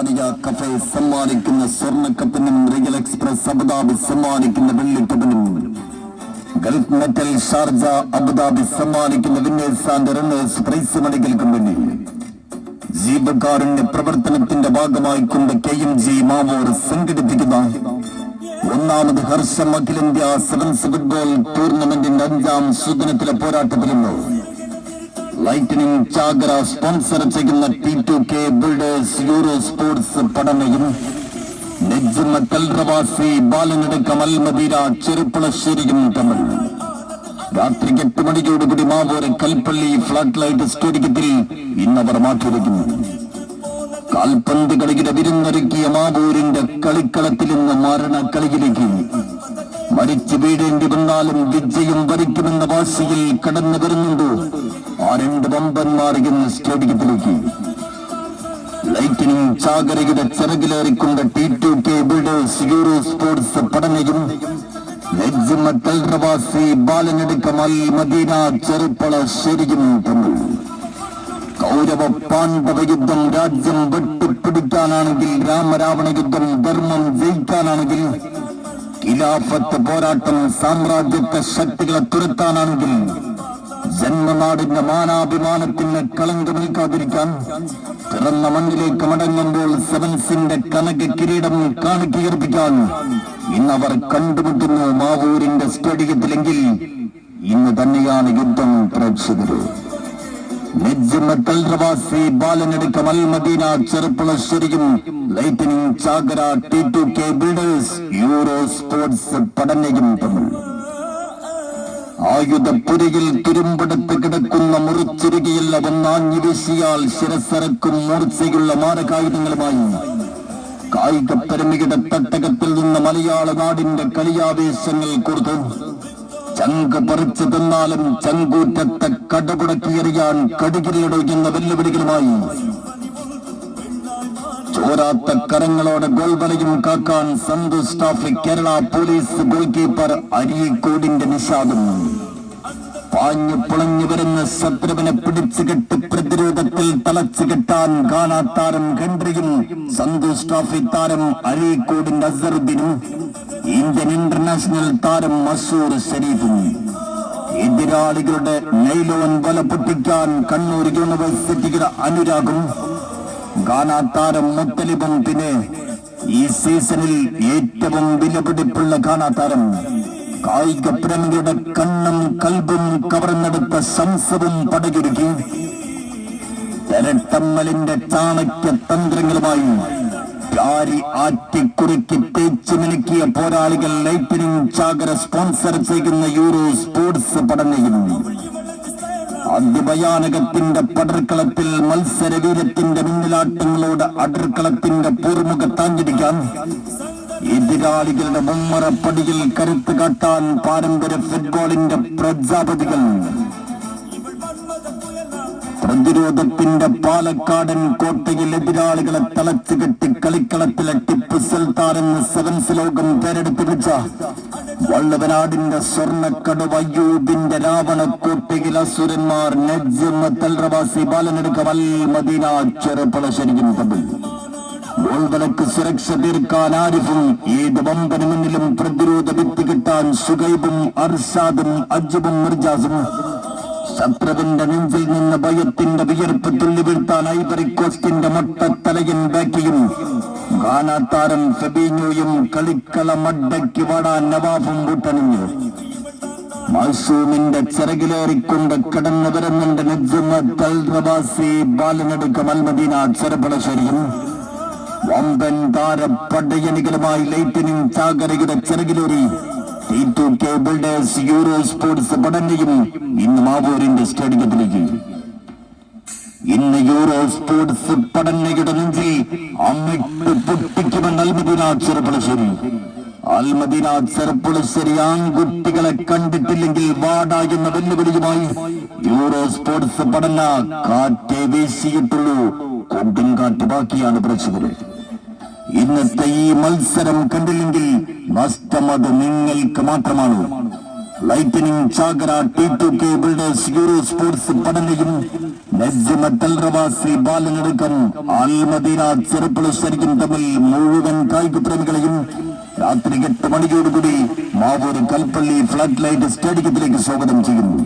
Rahmania cafe സമ്മാനിക്കുന്ന സ്വർണക്കപ്പിനും real express Abu Dhabi സമ്മാനിക്കുന്ന വെള്ളിക്കപ്പിനും. Gulf metal Sharjah Abu Dhabi സമ്മാനിക്കുന്ന winners runners prize medical company ജീവകാരുണ്യ പ്രവർത്തനത്തിന്റെ ഭാഗമായി കൊണ്ട് കെ എം ജി മാവൂർ സംഘടിപ്പിക്കുന്ന ഒന്നാമത് ഹർഷം അഖിലേന്ത്യാ സെവൻസ് ഫുട്ബോൾ ടൂർണമെന്റിന്റെ അഞ്ചാം സുദിനത്തിലെ പോരാട്ടത്തിലുണ്ട്. ലൈറ്റനിങ് ചാഗ്ര സ്പോൺസർ ചെയ്യുന്ന T two K builders Euro sports Najma കൽറവാസി ബാലനടുക്കം അൽമദീര ചെറുപ്പളശ്ശേരിയും തമ്മിൽ. രാത്രി എട്ട് മണിയോടുകൂടി മാവൂര് കൽപ്പള്ളി ഫ്ലാറ്റ് ലൈറ്റ് സ്റ്റേഡിയത്തിൽ ഇന്നവർ മാറ്റിവെക്കുന്നു കാൽപന്ത് കളിയുടെ വിരുന്നൊരുക്കിയ മാവൂരിന്റെ കളിക്കളത്തിൽ നിന്ന് മരണക്കളിയിലേക്ക്. മരിച്ചു വീഴേണ്ടി വന്നാലും വിജയം വരിക്കുമെന്ന വാശിയിൽ കടന്നു വരുന്നുണ്ട്? രണ്ട് ഇന്ന് സ്റ്റേഡിയത്തിലേക്ക്. ലൈറ്റിനിങ് ചാകരയുടെ ചിറകിലേറിക്കൊണ്ട് T two K builders Euro sports പഠനയും ലജ്ജമ ബാലനടുക്കമായി ബാലനടുക്കം മദീന ചെറുപ്പള ശരിയും തമ്മിൽ. കൗരവ പാണ്ഡവ യുദ്ധം രാജ്യം വെട്ടിപ്പിടിക്കാനാണെങ്കിൽ രാമരാവണ യുദ്ധം ധർമ്മം ജയിക്കാനാണെങ്കിൽ ഖിലാഫത്ത് പോരാട്ടം സാമ്രാജ്യത്തെ ശക്തികളെ തുരത്താനാണെങ്കിൽ ജന്മനാടിന്റെ മാനാഭിമാനത്തിന് കളങ്കമേൽക്കാതിരിക്കാൻ പിറന്ന മണ്ണിലേക്ക് മടങ്ങുമ്പോൾ സെവൻസിന്റെ കനക കിരീടം കാണിക്കീർപ്പിക്കാൻ ഇന്നവർ കണ്ടുമുട്ടുന്നു മാവൂരിന്റെ സ്റ്റേഡിയത്തിലെങ്കിൽ. ഇന്ന് തന്നെയാണ് യുദ്ധം പ്രേക്ഷകര്. നെജ്മത്തൽറവാസി ബാലനടുക്കം അൽ മദീന ചെറുപ്പുളശ്ശേരിയും ലൈറ്റനിങ് ചാകര T two K builders Euro sports പഠനയും തമ്മിൽ. ആയുധപ്പുരയിൽ തുരുമ്പെടുത്ത് കിടക്കുന്ന മുറിച്ചുരുകിയിൽ അവൻ നാഞ്ഞു വീശിയാൽ ശിരസരക്കും മൂർച്ചയുള്ള മാരകായുധങ്ങളുമായി. കായിക പെരുമയുടെ തട്ടകത്തിൽ നിന്ന് മലയാള നാടിന്റെ കളിയാവേശങ്ങൾ കൊടുത്തു. ചങ്ക് പറിച്ചു തന്നാലും ചങ്കൂറ്റത്തെ കടപുടക്കിയെറിയാൻ കടുകിലൊടുക്കുന്ന വെല്ലുവിളികളുമായി. ചോരാത്ത കരങ്ങളോട് ഗോൾ വലയും കാക്കാൻ Santhu staff Kerala police goal keeper അരീക്കോടിന്റെ നിഷാദം. പാഞ്ഞു പുളഞ്ഞു വരുന്ന ശത്രുവിനെ പിടിച്ചു കെട്ടി പ്രതിരോധത്തിൽ തളച്ചു കെട്ടാൻ കാണാത്താരം ഹെൻറിയും സന്തോഷ് ട്രോഫി താരം അഴീക്കോടിന്റെ അസറുദ്ദീനും ഇന്ത്യൻ ഇന്റർനാഷണൽ താരം മസൂർ ഷരീഫും. എതിരാളികളുടെ നൈലോൻ വല പൊട്ടിക്കാൻ കണ്ണൂർ യൂണിവേഴ്സിറ്റിയുടെ അനുരാഗും ഗാന താരം മുത്തലിബും പിന്നെ ഈ സീസണിൽ ഏറ്റവും വിലപിടിപ്പുള്ള ഗാന താരം കായിക പ്രേമികളുടെ കണ്ണും കൽബും കവർന്നെടുത്ത സംസവും പടയൊരുക്കി. തെരട്ടമ്മലിന്റെ ചാണക്യ തന്ത്രങ്ങളുമായി പ്യാരി ആറ്റിക്കുറുക്കി തേച്ചു മിനുക്കിയ പോരാളികൾ ലൈറ്റനിങ് ചാകര സ്പോൺസർ ചെയ്യുന്ന യൂറോ സ്പോർട്സ് പഠനയും അതിഭയാനകത്തിന്റെ പടർക്കളത്തിൽ മത്സരവീരത്തിന്റെ മിന്നലാട്ടങ്ങളോട് അടർക്കളത്തിന്റെ പൂർമുഖത്താഞ്ഞടിക്കാൻ എതിരാളികളുടെ മുമ്മറപ്പടിയിൽ കരുത്ത് കാട്ടാൻ പാരമ്പര്യ ഫുട്ബോളിന്റെ പ്രജാപതികൾ. പ്രതിരോധത്തിന്റെ പാലക്കാടൻ കോട്ടയിൽ എതിരാളികളെ തളച്ചു കെട്ടി കളിക്കളത്തിലെ ടിപ്പു സുൽത്താൻ എന്ന സെവൻസ് ലോകം പേരെടുത്ത് വെച്ച വള്ളവനാടിന്റെ സ്വർണക്കടവ് അയ്യൂബിന്റെ രാവണക്കോട്ടയിൽ അസുരന്മാർ തൽറവാസി ബാലനെടുക്കവൽ മദീന ചെറുപ്പളശ്ശേരിയും തമ്മിൽ. ഗോൾവലക്ക് സുരക്ഷ തീർക്കാൻ ആരിഫും ഏത് വമ്പന് മുന്നിലും പ്രതിരോധ ഭിത്തി കിട്ടാൻ സുഗൈബും അർഷാദും അജുബും മിർജാസും ശത്രുവിന്റെ നെഞ്ചിൽ നിന്ന് ഭയത്തിന്റെ വിയർപ്പ് തുള്ളി വീഴ്ത്താൻ ഐബറി കോസ്റ്റിന്റെ മൊട്ടത്തലയൻ ബാക്കിയും ഗാനാത്താരം ഫെബീഞ്ഞോയും കളിക്കളമഡയ്ക്ക് വാടാൻ നവാഫും കൂട്ടണിഞ്ഞു മൈസൂമിന്റെ ചിറകിലേറിക്കൊണ്ട് കടന്നു വരുന്നുണ്ട് നജ്മത്തൽ റബാസി ബാലനടുക്ക അൽമദീന ചെറുപ്പളശ്ശേരിയും വമ്പൻ താര പടയണികളുമായി ലൈറ്റനിങ് ചാകരയുടെ ചിറകിലേറി. ബിൽഡേഴ്സ് യൂറോ സ്പോർട്സ് പഠനയും ഇന്ന് മാവൂരിന്റെ സ്റ്റേഡിയത്തിലേക്ക് ഇന്ന് യൂറോ സ്പോർട്സ് നെഞ്ചിൽ അമ്മിട്ട് പൊട്ടിക്കുമെന്ന് അൽമദീന ചെറുപ്പളശ്ശേരി ചെറുപ്പളശ്ശേരി ആൺകുട്ടികളെ കണ്ടിട്ടില്ലെങ്കിൽ വാട എന്ന വെല്ലുവിളിയുമായി യൂറോ സ്പോർട്സ് പഠന കാറ്റേ വീശിയിട്ടുള്ളൂ. കൊടുങ്കാറ്റ് ബാക്കിയാണ് പ്രേക്ഷകര്. ഇന്നത്തെ ഈ മത്സരം കണ്ടില്ലെങ്കിൽ നഷ്ടം അത് നിങ്ങൾക്ക് മാത്രമാണ്. Lightning Chakara T two K builders euro sports പഠനയും നജ്മത്തൽ റവാസി ബാലനടക്കം ആൽമദീന ചെറുപ്പുളശ്ശേരിക്കും തമ്മിൽ മുഴുവൻ കായിക പ്രേമികളെയും രാത്രി എട്ട് മണിയോടുകൂടി മാവൂർ കൽപ്പള്ളി ഫ്ലഡ് ലൈറ്റ് സ്റ്റേഡിയത്തിലേക്ക് സ്വാഗതം ചെയ്യുന്നു.